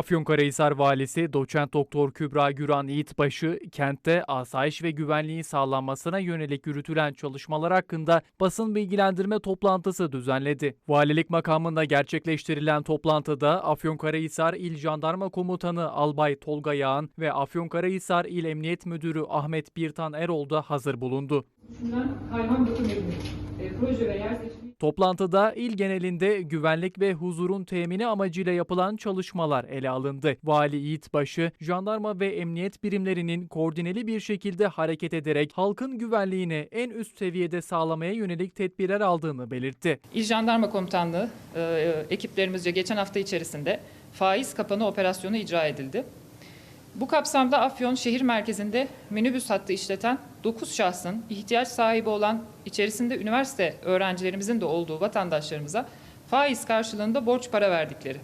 Afyonkarahisar Valisi Doçent Doktor Kübra Güran Yiğitbaşı kentte asayiş ve güvenliğin sağlanmasına yönelik yürütülen çalışmalar hakkında basın bilgilendirme toplantısı düzenledi. Valilik makamında gerçekleştirilen toplantıda Afyonkarahisar İl Jandarma Komutanı Albay Tolga Yağan ve Afyonkarahisar İl Emniyet Müdürü Ahmet Birtan Erol da hazır bulundu. Düşünülen kayhan dokumentin e, proje ve yer seçimi Toplantıda il genelinde güvenlik ve huzurun temini amacıyla yapılan çalışmalar ele alındı. Vali Yiğitbaşı, jandarma ve emniyet birimlerinin koordineli bir şekilde hareket ederek halkın güvenliğini en üst seviyede sağlamaya yönelik tedbirler aldığını belirtti. İl Jandarma Komutanlığı e, ekiplerimizce geçen hafta içerisinde faiz kapanı operasyonu icra edildi. Bu kapsamda Afyon şehir merkezinde minibüs hattı işleten 9 şahsın ihtiyaç sahibi olan içerisinde üniversite öğrencilerimizin de olduğu vatandaşlarımıza faiz karşılığında borç para verdikleri.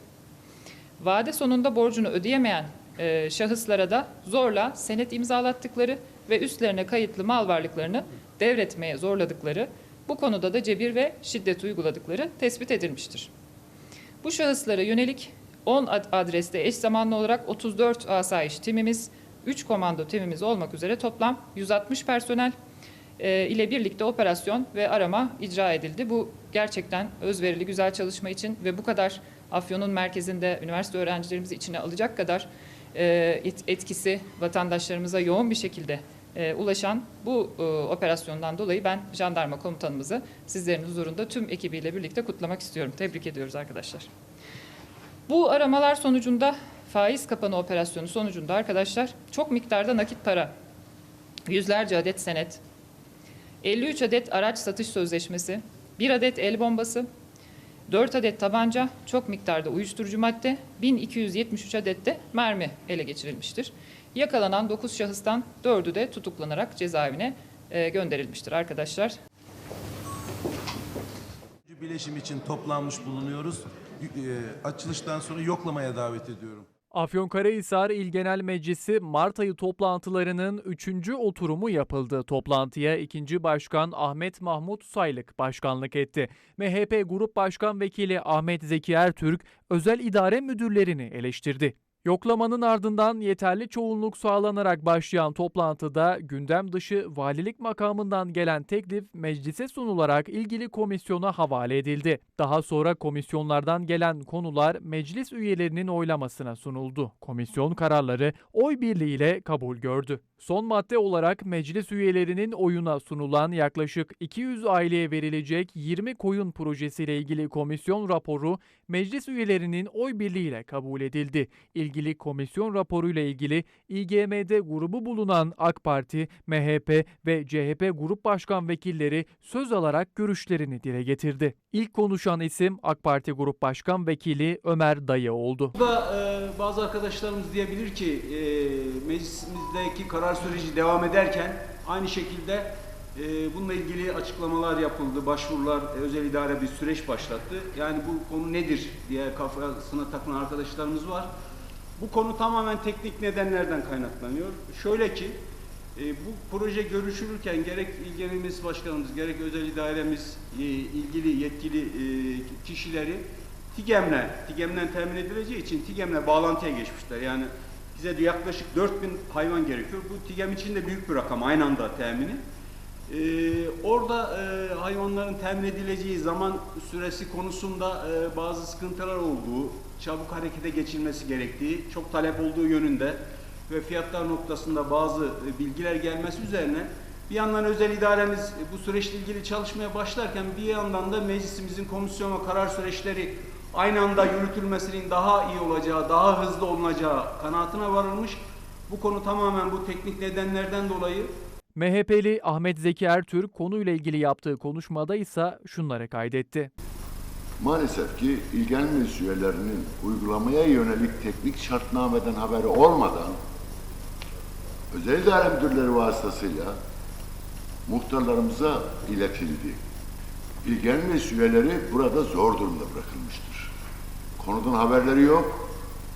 Vade sonunda borcunu ödeyemeyen e, şahıslara da zorla senet imzalattıkları ve üstlerine kayıtlı mal varlıklarını devretmeye zorladıkları, bu konuda da cebir ve şiddet uyguladıkları tespit edilmiştir. Bu şahıslara yönelik 10 ad- adreste eş zamanlı olarak 34 asayiş timimiz, 3 komando timimiz olmak üzere toplam 160 personel e, ile birlikte operasyon ve arama icra edildi. Bu gerçekten özverili güzel çalışma için ve bu kadar Afyon'un merkezinde üniversite öğrencilerimizi içine alacak kadar e, et- etkisi vatandaşlarımıza yoğun bir şekilde e, ulaşan bu operasyondan dolayı ben jandarma komutanımızı sizlerin huzurunda tüm ekibiyle birlikte kutlamak istiyorum. Tebrik ediyoruz arkadaşlar. Bu aramalar sonucunda faiz kapanı operasyonu sonucunda arkadaşlar çok miktarda nakit para, yüzlerce adet senet, 53 adet araç satış sözleşmesi, 1 adet el bombası, 4 adet tabanca, çok miktarda uyuşturucu madde, 1273 adet de mermi ele geçirilmiştir. Yakalanan 9 şahıstan 4'ü de tutuklanarak cezaevine e, gönderilmiştir arkadaşlar. bileşim için toplanmış bulunuyoruz. E, Açılıştan sonra yoklamaya davet ediyorum. Afyonkarahisar İl Genel Meclisi Mart ayı toplantılarının 3. oturumu yapıldı. Toplantıya 2. Başkan Ahmet Mahmut Saylık başkanlık etti. MHP Grup Başkan Vekili Ahmet Zeki Ertürk özel idare müdürlerini eleştirdi. Yoklamanın ardından yeterli çoğunluk sağlanarak başlayan toplantıda gündem dışı valilik makamından gelen teklif meclise sunularak ilgili komisyona havale edildi. Daha sonra komisyonlardan gelen konular meclis üyelerinin oylamasına sunuldu. Komisyon kararları oy birliğiyle kabul gördü. Son madde olarak meclis üyelerinin oyuna sunulan yaklaşık 200 aileye verilecek 20 koyun projesiyle ilgili komisyon raporu meclis üyelerinin oy birliğiyle kabul edildi. İlgili komisyon raporuyla ilgili İGM'de grubu bulunan AK Parti, MHP ve CHP grup başkan vekilleri söz alarak görüşlerini dile getirdi. İlk konuşan isim AK Parti Grup Başkan Vekili Ömer Dayı oldu. Burada e, bazı arkadaşlarımız diyebilir ki e, meclisimizdeki karar süreci devam ederken aynı şekilde e, bununla ilgili açıklamalar yapıldı, başvurular, e, özel idare bir süreç başlattı. Yani bu konu nedir diye kafasına takılan arkadaşlarımız var. Bu konu tamamen teknik nedenlerden kaynaklanıyor. Şöyle ki e, bu proje görüşülürken gerek İl Başkanımız gerek özel idaremiz e, ilgili yetkili e, kişileri TİGEM'le, TİGEM'den temin edileceği için TİGEM'le bağlantıya geçmişler. Yani bize de yaklaşık 4000 hayvan gerekiyor. Bu TİGEM için de büyük bir rakam aynı anda temini. Ee, orada e, hayvanların temin edileceği zaman süresi konusunda e, bazı sıkıntılar olduğu, çabuk harekete geçilmesi gerektiği, çok talep olduğu yönünde ve fiyatlar noktasında bazı e, bilgiler gelmesi üzerine bir yandan özel idaremiz e, bu süreçle ilgili çalışmaya başlarken bir yandan da meclisimizin komisyon ve karar süreçleri aynı anda yürütülmesinin daha iyi olacağı, daha hızlı olunacağı kanaatine varılmış. Bu konu tamamen bu teknik nedenlerden dolayı MHP'li Ahmet Zeki Ertürk konuyla ilgili yaptığı konuşmada ise şunları kaydetti. Maalesef ki ilgili meclis üyelerinin uygulamaya yönelik teknik şartnameden haberi olmadan özel idare müdürleri vasıtasıyla muhtarlarımıza iletildi. İlgili meclis üyeleri burada zor durumda bırakılmıştır. Konudan haberleri yok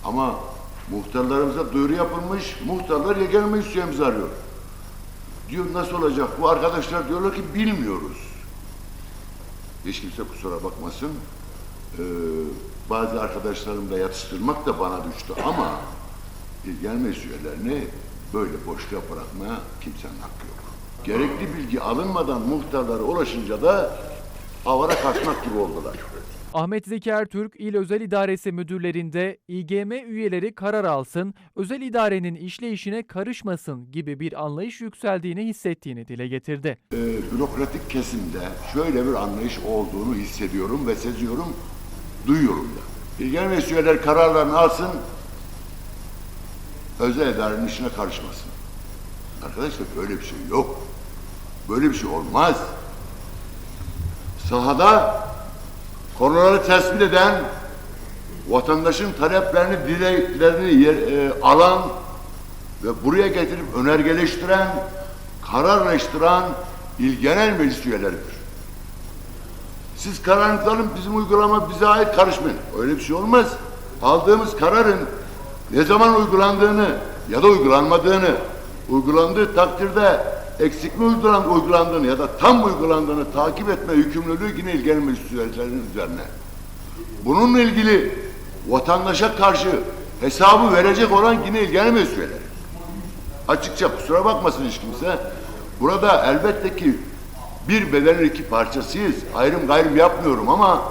ama muhtarlarımıza duyuru yapılmış, muhtarlar ilgili meclis üyemizi arıyor. Diyor nasıl olacak? Bu arkadaşlar diyorlar ki bilmiyoruz. Hiç kimse kusura bakmasın. Ee, bazı arkadaşlarım da yatıştırmak da bana düştü ama gelme üyelerini böyle boşluğa bırakmaya kimsenin hakkı yok. Gerekli bilgi alınmadan muhtarlara ulaşınca da avara kaçmak gibi oldular. Ahmet Zeki Ertürk, İl Özel İdaresi Müdürlerinde İGM üyeleri karar alsın, özel idarenin işleyişine karışmasın gibi bir anlayış yükseldiğini hissettiğini dile getirdi. Ee, bürokratik kesimde şöyle bir anlayış olduğunu hissediyorum ve seziyorum, duyuyorum da. İl gelme üyeler kararlarını alsın, özel idarenin işine karışmasın. Arkadaşlar böyle bir şey yok. Böyle bir şey olmaz. Sahada konuları tespit eden, vatandaşın taleplerini, dileklerini yer, e, alan ve buraya getirip önergeleştiren, kararlaştıran il genel meclis üyeleridir. Siz kararınızı alın, bizim uygulama bize ait karışmayın. Öyle bir şey olmaz. Aldığımız kararın ne zaman uygulandığını ya da uygulanmadığını, uygulandığı takdirde eksik mi uygulandı, uygulandığını ya da tam uygulandığını takip etme yükümlülüğü yine il genel meclis üyelerinin üzerine. Bununla ilgili vatandaşa karşı hesabı verecek olan yine il genel meclis üyeleri. Açıkça kusura bakmasın hiç kimse. Burada elbette ki bir bedenin iki parçasıyız. Ayrım gayrım yapmıyorum ama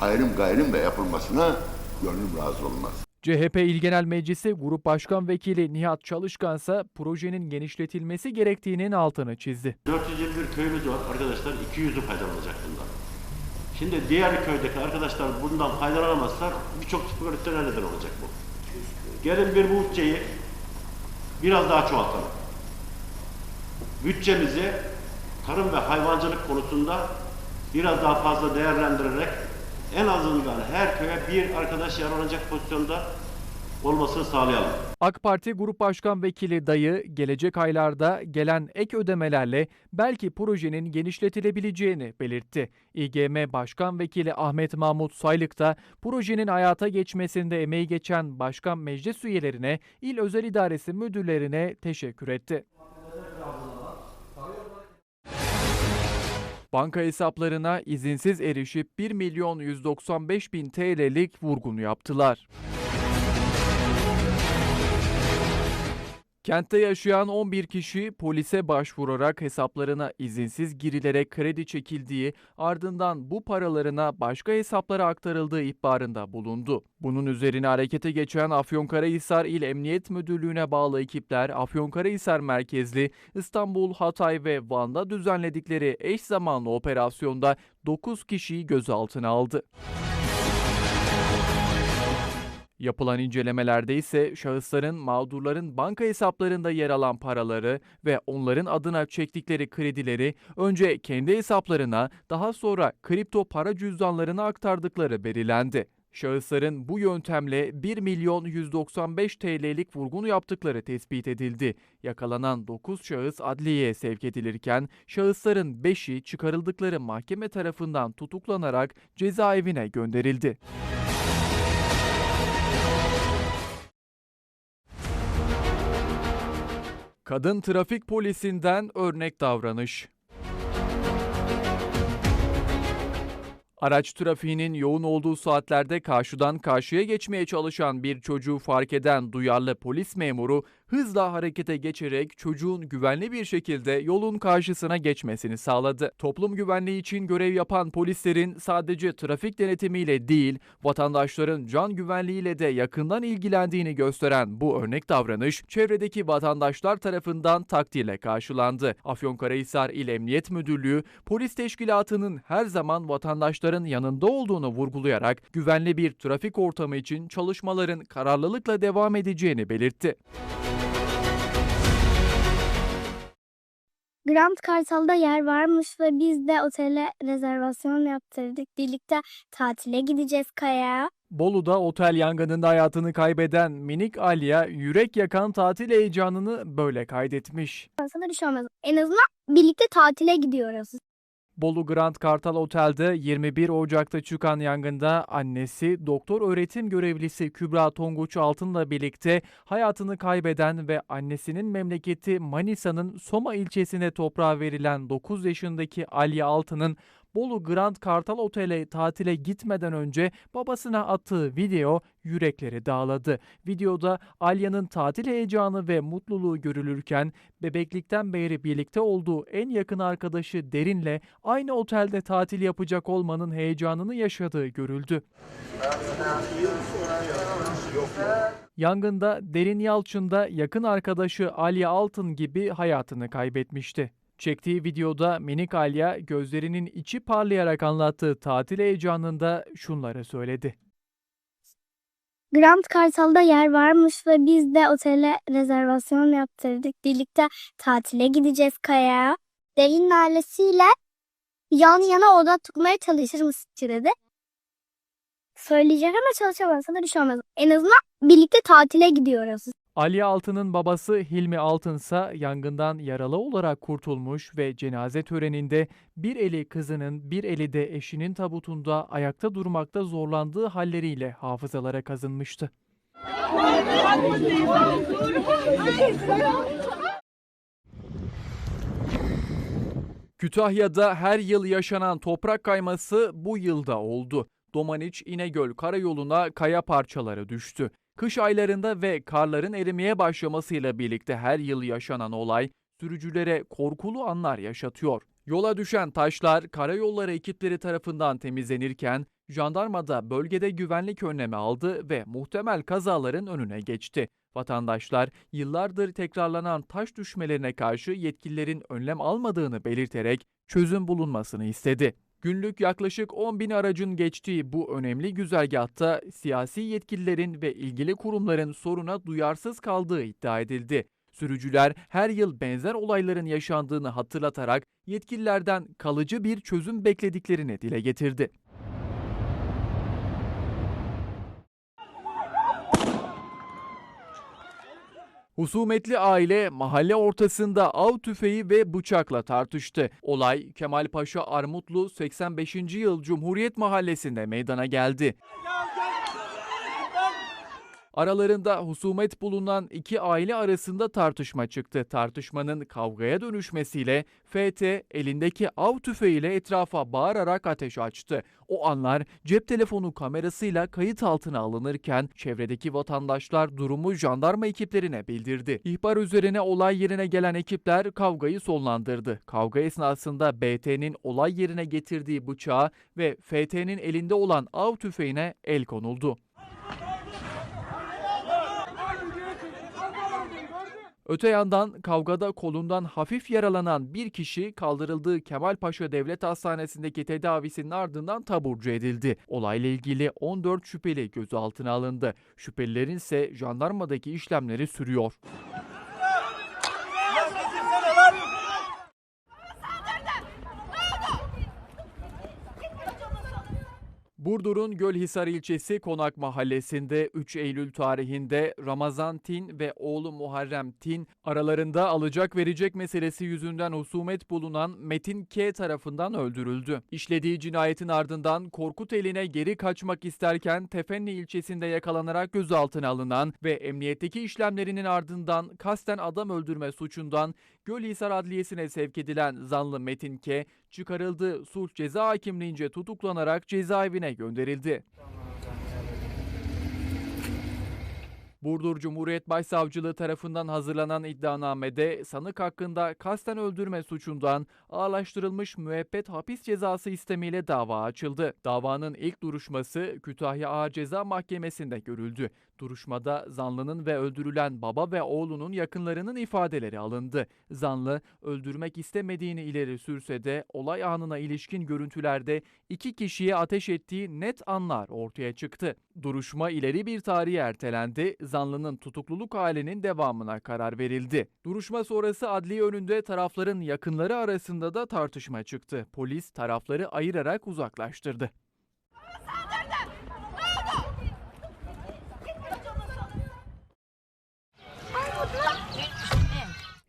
ayrım gayrım da yapılmasına gönlüm razı olmaz. CHP İl Genel Meclisi Grup Başkan Vekili Nihat Çalışkan ise projenin genişletilmesi gerektiğinin altını çizdi. 421 köyümüz var arkadaşlar 200'ü faydalanacak bundan. Şimdi diğer köydeki arkadaşlar bundan faydalanamazsa birçok sıkıntılar neden olacak bu. Gelin bir bütçeyi biraz daha çoğaltalım. Bütçemizi tarım ve hayvancılık konusunda biraz daha fazla değerlendirerek en azından her köye bir arkadaş yararlanacak pozisyonda olmasını sağlayalım. AK Parti Grup Başkan Vekili Dayı, gelecek aylarda gelen ek ödemelerle belki projenin genişletilebileceğini belirtti. İGM Başkan Vekili Ahmet Mahmut Saylık da projenin hayata geçmesinde emeği geçen başkan meclis üyelerine, il özel idaresi müdürlerine teşekkür etti. Banka hesaplarına izinsiz erişip 1 milyon 195 bin TL'lik vurgun yaptılar. Kentte yaşayan 11 kişi polise başvurarak hesaplarına izinsiz girilerek kredi çekildiği ardından bu paralarına başka hesaplara aktarıldığı ihbarında bulundu. Bunun üzerine harekete geçen Afyonkarahisar İl Emniyet Müdürlüğü'ne bağlı ekipler Afyonkarahisar merkezli İstanbul, Hatay ve Van'da düzenledikleri eş zamanlı operasyonda 9 kişiyi gözaltına aldı. Yapılan incelemelerde ise şahısların mağdurların banka hesaplarında yer alan paraları ve onların adına çektikleri kredileri önce kendi hesaplarına daha sonra kripto para cüzdanlarına aktardıkları belirlendi. Şahısların bu yöntemle 1 milyon 195 TL'lik vurgun yaptıkları tespit edildi. Yakalanan 9 şahıs adliyeye sevk edilirken şahısların 5'i çıkarıldıkları mahkeme tarafından tutuklanarak cezaevine gönderildi. Kadın trafik polisinden örnek davranış. Araç trafiğinin yoğun olduğu saatlerde karşıdan karşıya geçmeye çalışan bir çocuğu fark eden duyarlı polis memuru hızla harekete geçerek çocuğun güvenli bir şekilde yolun karşısına geçmesini sağladı. Toplum güvenliği için görev yapan polislerin sadece trafik denetimiyle değil, vatandaşların can güvenliğiyle de yakından ilgilendiğini gösteren bu örnek davranış çevredeki vatandaşlar tarafından takdirle karşılandı. Afyonkarahisar İl Emniyet Müdürlüğü polis teşkilatının her zaman vatandaşların yanında olduğunu vurgulayarak güvenli bir trafik ortamı için çalışmaların kararlılıkla devam edeceğini belirtti. Grand Kartal'da yer varmış ve biz de otele rezervasyon yaptırdık. Birlikte tatile gideceğiz Kaya'ya. Bolu'da otel yangınında hayatını kaybeden minik Alya yürek yakan tatil heyecanını böyle kaydetmiş. Sana bir şey olmaz. En azından birlikte tatile gidiyoruz. Bolu Grand Kartal Otel'de 21 Ocak'ta çıkan yangında annesi doktor öğretim görevlisi Kübra Tonguç Altın'la birlikte hayatını kaybeden ve annesinin memleketi Manisa'nın Soma ilçesine toprağa verilen 9 yaşındaki Ali Altın'ın Bolu Grand Kartal Otel'e tatile gitmeden önce babasına attığı video yürekleri dağladı. Videoda Alya'nın tatil heyecanı ve mutluluğu görülürken bebeklikten beri birlikte olduğu en yakın arkadaşı Derin'le aynı otelde tatil yapacak olmanın heyecanını yaşadığı görüldü. Yangında Derin Yalçın da yakın arkadaşı Alya Altın gibi hayatını kaybetmişti. Çektiği videoda minik Alya gözlerinin içi parlayarak anlattığı tatil heyecanında şunları söyledi. Grand Kartal'da yer varmış ve biz de otele rezervasyon yaptırdık. Birlikte tatile gideceğiz Kaya'ya. Derin ailesiyle yan yana oda tutmaya çalışır mısın dedi. Söyleyecek ama çalışamazsa da bir şey olmaz. En azından birlikte tatile gidiyoruz. Ali Altın'ın babası Hilmi Altınsa yangından yaralı olarak kurtulmuş ve cenaze töreninde bir eli kızının bir eli de eşinin tabutunda ayakta durmakta zorlandığı halleriyle hafızalara kazınmıştı. Kütahya'da her yıl yaşanan toprak kayması bu yılda oldu. Domaniç İnegöl karayoluna kaya parçaları düştü. Kış aylarında ve karların erimeye başlamasıyla birlikte her yıl yaşanan olay sürücülere korkulu anlar yaşatıyor. Yola düşen taşlar karayolları ekipleri tarafından temizlenirken jandarma da bölgede güvenlik önlemi aldı ve muhtemel kazaların önüne geçti. Vatandaşlar yıllardır tekrarlanan taş düşmelerine karşı yetkililerin önlem almadığını belirterek çözüm bulunmasını istedi. Günlük yaklaşık 10 bin aracın geçtiği bu önemli güzergahta siyasi yetkililerin ve ilgili kurumların soruna duyarsız kaldığı iddia edildi. Sürücüler her yıl benzer olayların yaşandığını hatırlatarak yetkililerden kalıcı bir çözüm beklediklerini dile getirdi. Husumetli aile mahalle ortasında av tüfeği ve bıçakla tartıştı. Olay Kemalpaşa Armutlu 85. yıl Cumhuriyet Mahallesi'nde meydana geldi. Aralarında husumet bulunan iki aile arasında tartışma çıktı. Tartışmanın kavgaya dönüşmesiyle FT elindeki av tüfeğiyle etrafa bağırarak ateş açtı. O anlar cep telefonu kamerasıyla kayıt altına alınırken çevredeki vatandaşlar durumu jandarma ekiplerine bildirdi. İhbar üzerine olay yerine gelen ekipler kavgayı sonlandırdı. Kavga esnasında BT'nin olay yerine getirdiği bıçağı ve FT'nin elinde olan av tüfeğine el konuldu. Öte yandan kavgada kolundan hafif yaralanan bir kişi kaldırıldığı Kemalpaşa Devlet Hastanesi'ndeki tedavisinin ardından taburcu edildi. Olayla ilgili 14 şüpheli gözaltına alındı. Şüphelilerin ise jandarmadaki işlemleri sürüyor. Burdur'un Gölhisar ilçesi Konak mahallesinde 3 Eylül tarihinde Ramazan Tin ve oğlu Muharrem Tin aralarında alacak verecek meselesi yüzünden husumet bulunan Metin K tarafından öldürüldü. İşlediği cinayetin ardından Korkut eline geri kaçmak isterken Tefenli ilçesinde yakalanarak gözaltına alınan ve emniyetteki işlemlerinin ardından kasten adam öldürme suçundan Gölhisar Adliyesi'ne sevk edilen zanlı Metin K çıkarıldığı sulh ceza hakimliğince tutuklanarak cezaevine gönderildi. Burdur Cumhuriyet Başsavcılığı tarafından hazırlanan iddianamede sanık hakkında kasten öldürme suçundan ağırlaştırılmış müebbet hapis cezası istemiyle dava açıldı. Davanın ilk duruşması Kütahya Ağır Ceza Mahkemesi'nde görüldü. Duruşmada zanlının ve öldürülen baba ve oğlunun yakınlarının ifadeleri alındı. Zanlı öldürmek istemediğini ileri sürse de olay anına ilişkin görüntülerde iki kişiye ateş ettiği net anlar ortaya çıktı. Duruşma ileri bir tarihe ertelendi. Zanlının tutukluluk halinin devamına karar verildi. Duruşma sonrası adliye önünde tarafların yakınları arasında da tartışma çıktı. Polis tarafları ayırarak uzaklaştırdı.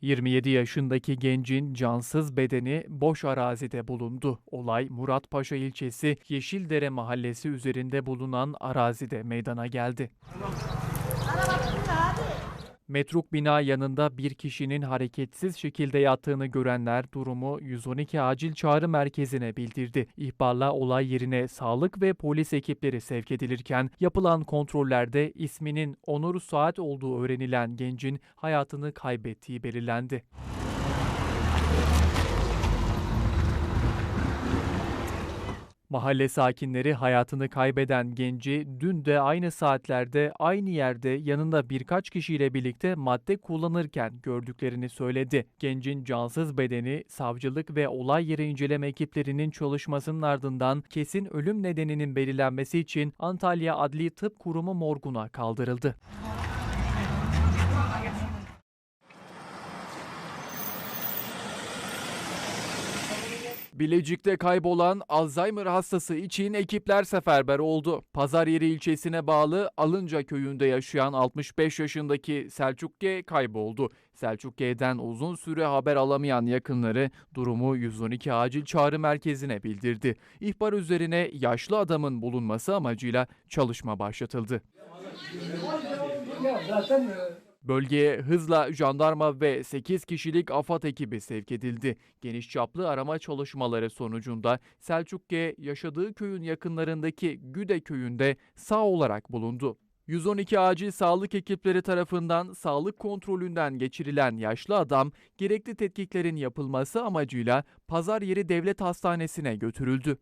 27 yaşındaki gencin cansız bedeni boş arazide bulundu. Olay Muratpaşa ilçesi Yeşildere mahallesi üzerinde bulunan arazide meydana geldi. Metruk bina yanında bir kişinin hareketsiz şekilde yattığını görenler durumu 112 acil çağrı merkezine bildirdi. İhbarla olay yerine sağlık ve polis ekipleri sevk edilirken yapılan kontrollerde isminin Onur Saat olduğu öğrenilen gencin hayatını kaybettiği belirlendi. Mahalle sakinleri hayatını kaybeden genci dün de aynı saatlerde aynı yerde yanında birkaç kişiyle birlikte madde kullanırken gördüklerini söyledi. Gencin cansız bedeni savcılık ve olay yeri inceleme ekiplerinin çalışmasının ardından kesin ölüm nedeninin belirlenmesi için Antalya Adli Tıp Kurumu morguna kaldırıldı. Bilecik'te kaybolan Alzheimer hastası için ekipler seferber oldu. Pazaryeri ilçesine bağlı Alınca köyünde yaşayan 65 yaşındaki Selçuk G kayboldu. Selçuk G'den uzun süre haber alamayan yakınları durumu 112 acil çağrı merkezine bildirdi. İhbar üzerine yaşlı adamın bulunması amacıyla çalışma başlatıldı. Bölgeye hızla jandarma ve 8 kişilik AFAD ekibi sevk edildi. Geniş çaplı arama çalışmaları sonucunda Selçuk yaşadığı köyün yakınlarındaki Güde köyünde sağ olarak bulundu. 112 acil sağlık ekipleri tarafından sağlık kontrolünden geçirilen yaşlı adam gerekli tetkiklerin yapılması amacıyla Pazar Yeri Devlet Hastanesi'ne götürüldü.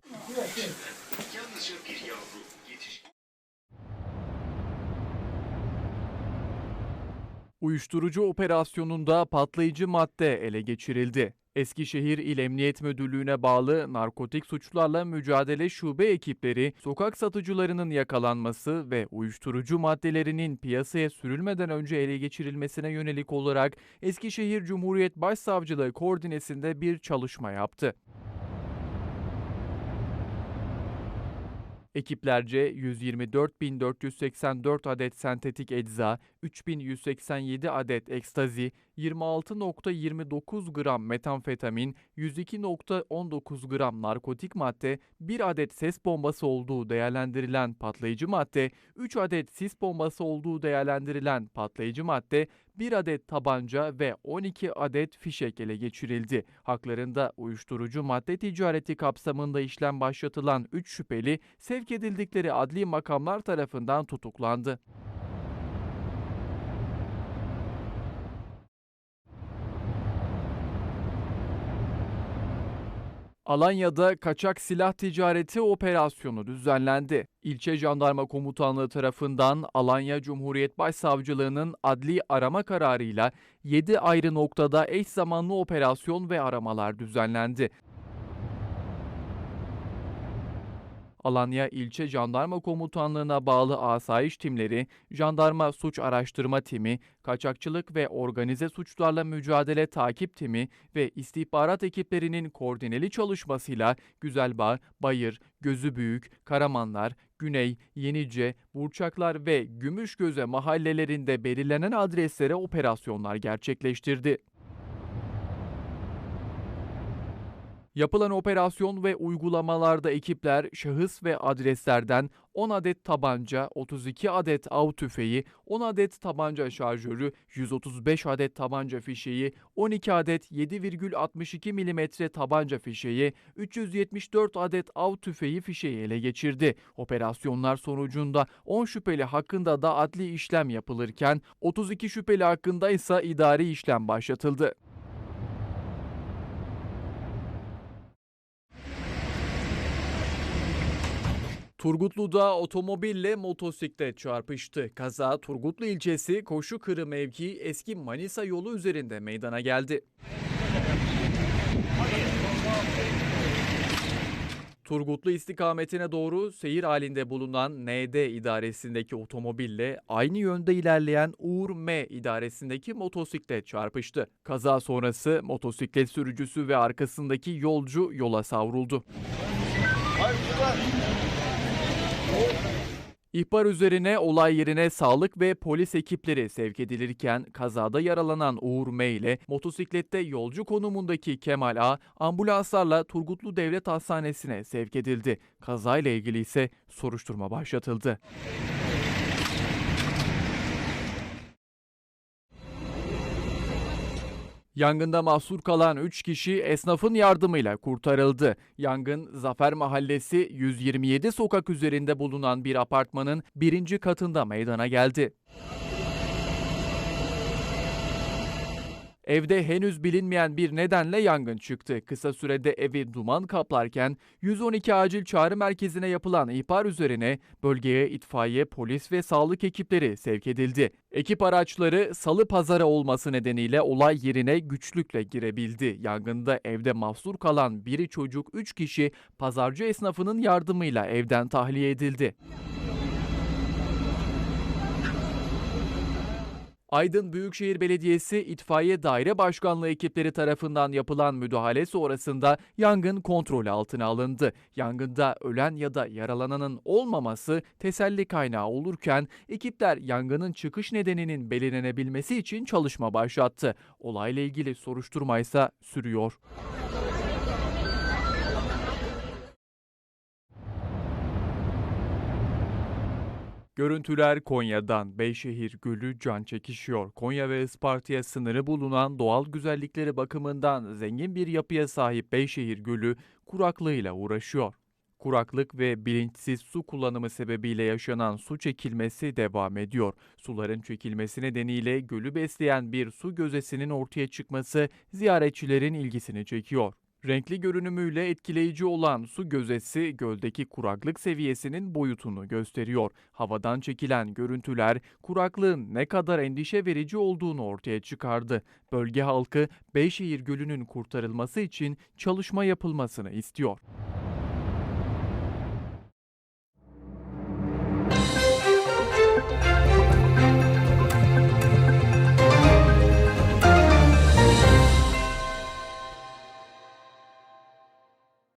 Uyuşturucu operasyonunda patlayıcı madde ele geçirildi. Eskişehir İl Emniyet Müdürlüğü'ne bağlı narkotik suçlarla mücadele şube ekipleri sokak satıcılarının yakalanması ve uyuşturucu maddelerinin piyasaya sürülmeden önce ele geçirilmesine yönelik olarak Eskişehir Cumhuriyet Başsavcılığı koordinesinde bir çalışma yaptı. Ekiplerce 124.484 adet sentetik ecza, 3.187 adet ekstazi, 26.29 gram metamfetamin, 102.19 gram narkotik madde, 1 adet ses bombası olduğu değerlendirilen patlayıcı madde, 3 adet sis bombası olduğu değerlendirilen patlayıcı madde, 1 adet tabanca ve 12 adet fişek ele geçirildi. Haklarında uyuşturucu madde ticareti kapsamında işlem başlatılan 3 şüpheli sevk edildikleri adli makamlar tarafından tutuklandı. Alanya'da kaçak silah ticareti operasyonu düzenlendi. İlçe Jandarma Komutanlığı tarafından Alanya Cumhuriyet Başsavcılığı'nın adli arama kararıyla 7 ayrı noktada eş zamanlı operasyon ve aramalar düzenlendi. Alanya İlçe Jandarma Komutanlığı'na bağlı asayiş timleri, Jandarma Suç Araştırma Timi, Kaçakçılık ve Organize Suçlarla Mücadele Takip Timi ve istihbarat ekiplerinin koordineli çalışmasıyla Güzelbağ, Bayır, Gözübüyük, Karamanlar, Güney, Yenice, Burçaklar ve Gümüşgöze mahallelerinde belirlenen adreslere operasyonlar gerçekleştirdi. Yapılan operasyon ve uygulamalarda ekipler şahıs ve adreslerden 10 adet tabanca, 32 adet av tüfeği, 10 adet tabanca şarjörü, 135 adet tabanca fişeği, 12 adet 7,62 mm tabanca fişeği, 374 adet av tüfeği fişeği ele geçirdi. Operasyonlar sonucunda 10 şüpheli hakkında da adli işlem yapılırken 32 şüpheli hakkında ise idari işlem başlatıldı. Turgutlu'da otomobille motosiklet çarpıştı. Kaza Turgutlu ilçesi Koşukırı mevkii eski Manisa yolu üzerinde meydana geldi. Turgutlu istikametine doğru seyir halinde bulunan ND idaresindeki otomobille aynı yönde ilerleyen Uğur M idaresindeki motosiklet çarpıştı. Kaza sonrası motosiklet sürücüsü ve arkasındaki yolcu yola savruldu. İhbar üzerine olay yerine sağlık ve polis ekipleri sevk edilirken kazada yaralanan Uğur M ile motosiklette yolcu konumundaki Kemal A ambulanslarla Turgutlu Devlet Hastanesi'ne sevk edildi. Kazayla ilgili ise soruşturma başlatıldı. Yangında mahsur kalan 3 kişi esnafın yardımıyla kurtarıldı. Yangın Zafer Mahallesi 127 sokak üzerinde bulunan bir apartmanın birinci katında meydana geldi. Evde henüz bilinmeyen bir nedenle yangın çıktı. Kısa sürede evi duman kaplarken 112 acil çağrı merkezine yapılan ihbar üzerine bölgeye itfaiye, polis ve sağlık ekipleri sevk edildi. Ekip araçları salı pazarı olması nedeniyle olay yerine güçlükle girebildi. Yangında evde mahsur kalan biri çocuk 3 kişi pazarcı esnafının yardımıyla evden tahliye edildi. Aydın Büyükşehir Belediyesi İtfaiye Daire Başkanlığı ekipleri tarafından yapılan müdahale sonrasında yangın kontrol altına alındı. Yangında ölen ya da yaralananın olmaması teselli kaynağı olurken ekipler yangının çıkış nedeninin belirlenebilmesi için çalışma başlattı. Olayla ilgili soruşturma ise sürüyor. Görüntüler Konya'dan Beyşehir Gölü can çekişiyor. Konya ve Isparta'ya sınırı bulunan doğal güzellikleri bakımından zengin bir yapıya sahip Beyşehir Gölü kuraklığıyla uğraşıyor. Kuraklık ve bilinçsiz su kullanımı sebebiyle yaşanan su çekilmesi devam ediyor. Suların çekilmesi nedeniyle gölü besleyen bir su gözesinin ortaya çıkması ziyaretçilerin ilgisini çekiyor. Renkli görünümüyle etkileyici olan su gözesi göldeki kuraklık seviyesinin boyutunu gösteriyor. Havadan çekilen görüntüler kuraklığın ne kadar endişe verici olduğunu ortaya çıkardı. Bölge halkı Beyşehir Gölü'nün kurtarılması için çalışma yapılmasını istiyor.